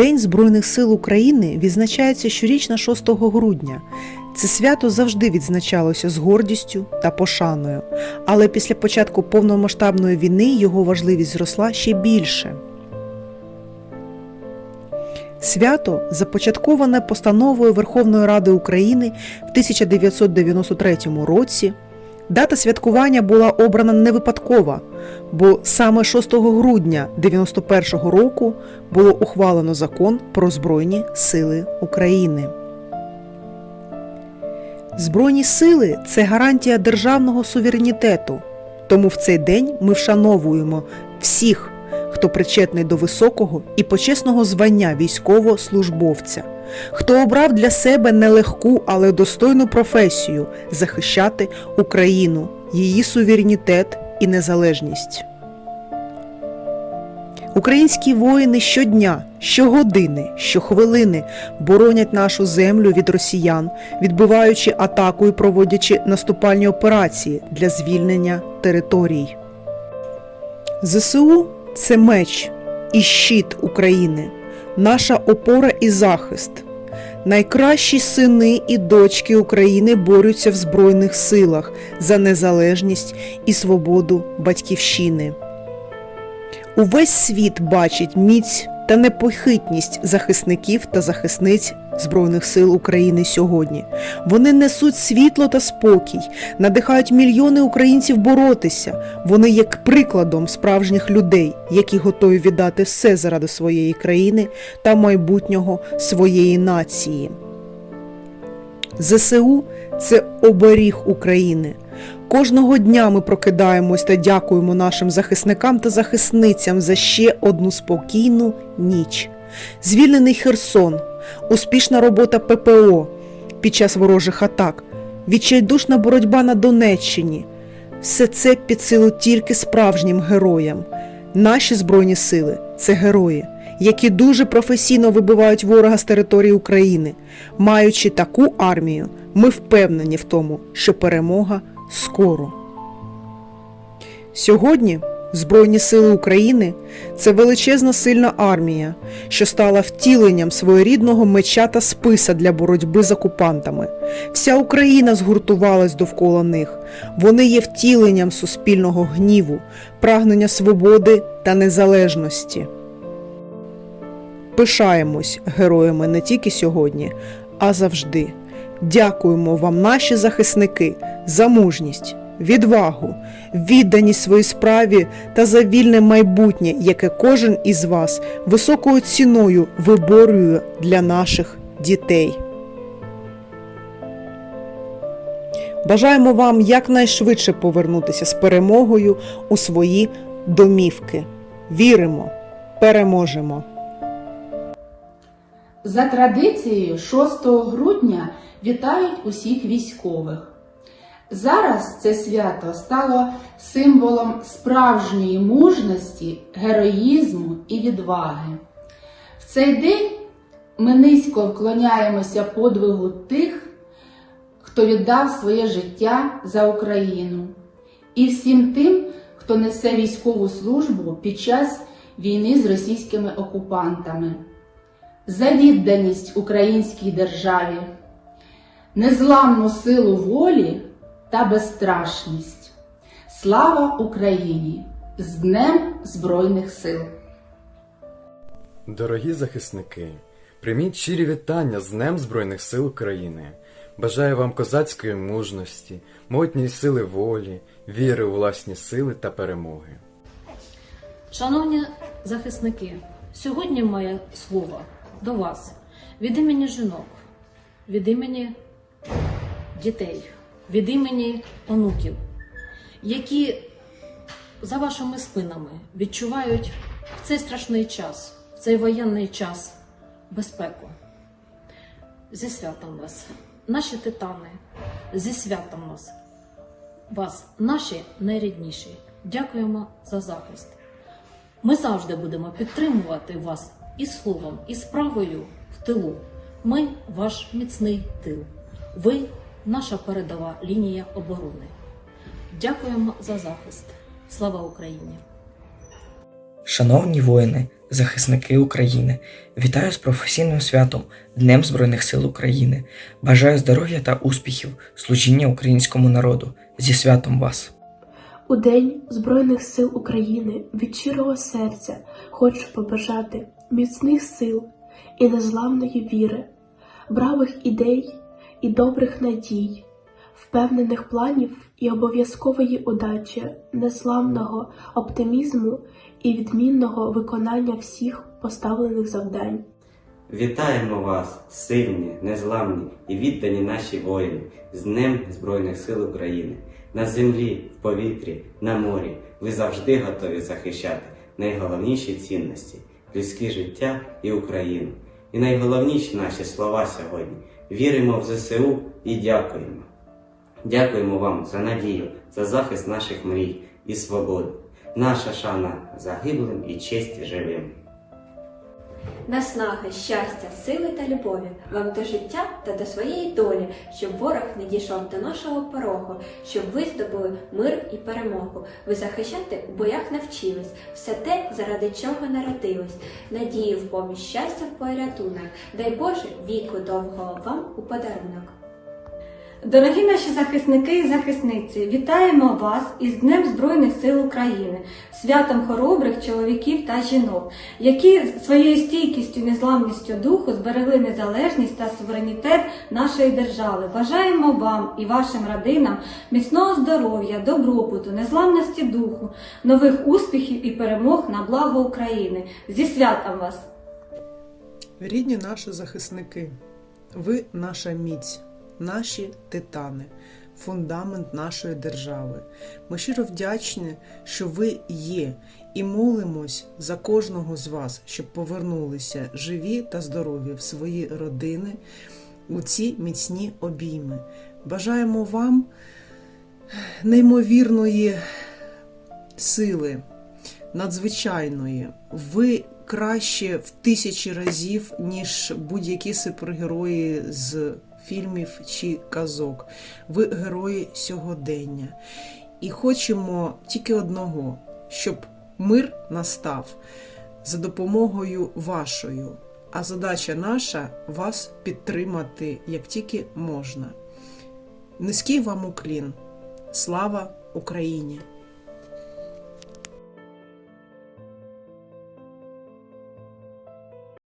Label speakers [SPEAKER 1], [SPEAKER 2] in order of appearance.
[SPEAKER 1] День Збройних сил України відзначається щорічно 6 грудня. Це свято завжди відзначалося з гордістю та пошаною, але після початку повномасштабної війни його важливість зросла ще більше. Свято започатковане постановою Верховної Ради України в 1993 році. Дата святкування була обрана не випадково, бо саме 6 грудня 91 року було ухвалено закон про Збройні Сили України. Збройні сили це гарантія державного суверенітету. Тому в цей день ми вшановуємо всіх, хто причетний до високого і почесного звання військовослужбовця, хто обрав для себе нелегку, але достойну професію захищати Україну, її суверенітет і незалежність. Українські воїни щодня, щогодини, щохвилини боронять нашу землю від росіян, відбиваючи атаку і проводячи наступальні операції для звільнення територій. ЗСУ це меч і щит України, наша опора і захист. Найкращі сини і дочки України борються в Збройних силах за незалежність і свободу батьківщини. Увесь світ бачить міць та непохитність захисників та захисниць Збройних сил України сьогодні. Вони несуть світло та спокій, надихають мільйони українців боротися. Вони є прикладом справжніх людей, які готові віддати все заради своєї країни та майбутнього своєї нації. ЗСУ це оберіг України. Кожного дня ми прокидаємось та дякуємо нашим захисникам та захисницям за ще одну спокійну ніч. Звільнений Херсон, успішна робота ППО під час ворожих атак, відчайдушна боротьба на Донеччині. Все це під силу тільки справжнім героям. Наші збройні сили це герої, які дуже професійно вибивають ворога з території України. Маючи таку армію, ми впевнені в тому, що перемога скоро. Сьогодні Збройні сили України це величезна сильна армія, що стала втіленням своєрідного меча та списа для боротьби з окупантами. Вся Україна згуртувалась довкола них. Вони є втіленням суспільного гніву, прагнення свободи та незалежності. Пишаємось героями не тільки сьогодні, а завжди. Дякуємо вам, наші захисники, за мужність, відвагу, відданість своїй справі та за вільне майбутнє, яке кожен із вас високою ціною виборює для наших дітей. Бажаємо вам якнайшвидше повернутися з перемогою у свої домівки. Віримо, переможемо!
[SPEAKER 2] За традицією 6 грудня вітають усіх військових. Зараз це свято стало символом справжньої мужності, героїзму і відваги. В цей день ми низько вклоняємося подвигу тих, хто віддав своє життя за Україну, і всім тим, хто несе військову службу під час війни з російськими окупантами за відданість українській державі, незламну силу волі та безстрашність. Слава Україні! З Днем Збройних сил!
[SPEAKER 3] Дорогі захисники, прийміть щирі вітання з Днем Збройних сил України. Бажаю вам козацької мужності, мотньої сили волі, віри у власні сили та перемоги.
[SPEAKER 4] Шановні захисники, сьогодні моє слово до вас від імені жінок, від імені дітей, від імені онуків, які за вашими спинами відчувають в цей страшний час, в цей воєнний час безпеку. Зі святом вас, наші титани, зі святом вас, вас, наші найрідніші. Дякуємо за захист. Ми завжди будемо підтримувати вас і словом, і справою в тилу. Ми ваш міцний тил. Ви наша передова лінія оборони. Дякуємо за захист. Слава Україні!
[SPEAKER 5] Шановні воїни, захисники України, вітаю з професійним святом Днем Збройних сил України. Бажаю здоров'я та успіхів, служіння українському народу. Зі святом вас!
[SPEAKER 6] У День Збройних сил України від щирого серця хочу побажати міцних сил і незламної віри, бравих ідей і добрих надій, впевнених планів і обов'язкової удачі, незламного оптимізму і відмінного виконання всіх поставлених завдань.
[SPEAKER 7] Вітаємо вас, сильні, незламні і віддані наші воїни, з Днем Збройних сил України. На землі, в повітрі, на морі ви завжди готові захищати найголовніші цінності людське життя і Україну. І найголовніші наші слова сьогодні віримо в ЗСУ і дякуємо. Дякуємо вам за надію, за захист наших мрій і свободи. Наша шана загиблим і честь живим.
[SPEAKER 8] Наснаги, щастя, сили та любові вам до життя та до своєї долі, щоб ворог не дійшов до нашого порогу, щоб ви здобули мир і перемогу. Ви захищати у боях навчились, все те, заради чого народились. Надію в поміч щастя в порятунок. Дай Боже віку довгого вам у подарунок.
[SPEAKER 9] Дорогі наші захисники і захисниці, вітаємо вас із Днем Збройних сил України, святом хоробрих чоловіків та жінок, які своєю стійкістю незламністю духу зберегли незалежність та суверенітет нашої держави. Бажаємо вам і вашим родинам міцного здоров'я, добробуту, незламності духу, нових успіхів і перемог на благо України. Зі святом вас!
[SPEAKER 1] Рідні наші захисники, ви наша міць, наші титани, фундамент нашої держави. Ми щиро вдячні, що ви є, і молимось за кожного з вас, щоб повернулися живі та здорові в свої родини у ці міцні обійми. Бажаємо вам неймовірної сили, надзвичайної. Ви краще в тисячі разів, ніж будь-які супергерої з фільмів чи казок. Ви герої сьогодення. І хочемо тільки одного, щоб мир настав за допомогою вашою. А задача наша вас підтримати як тільки можна. Низький вам уклін. Слава Україні!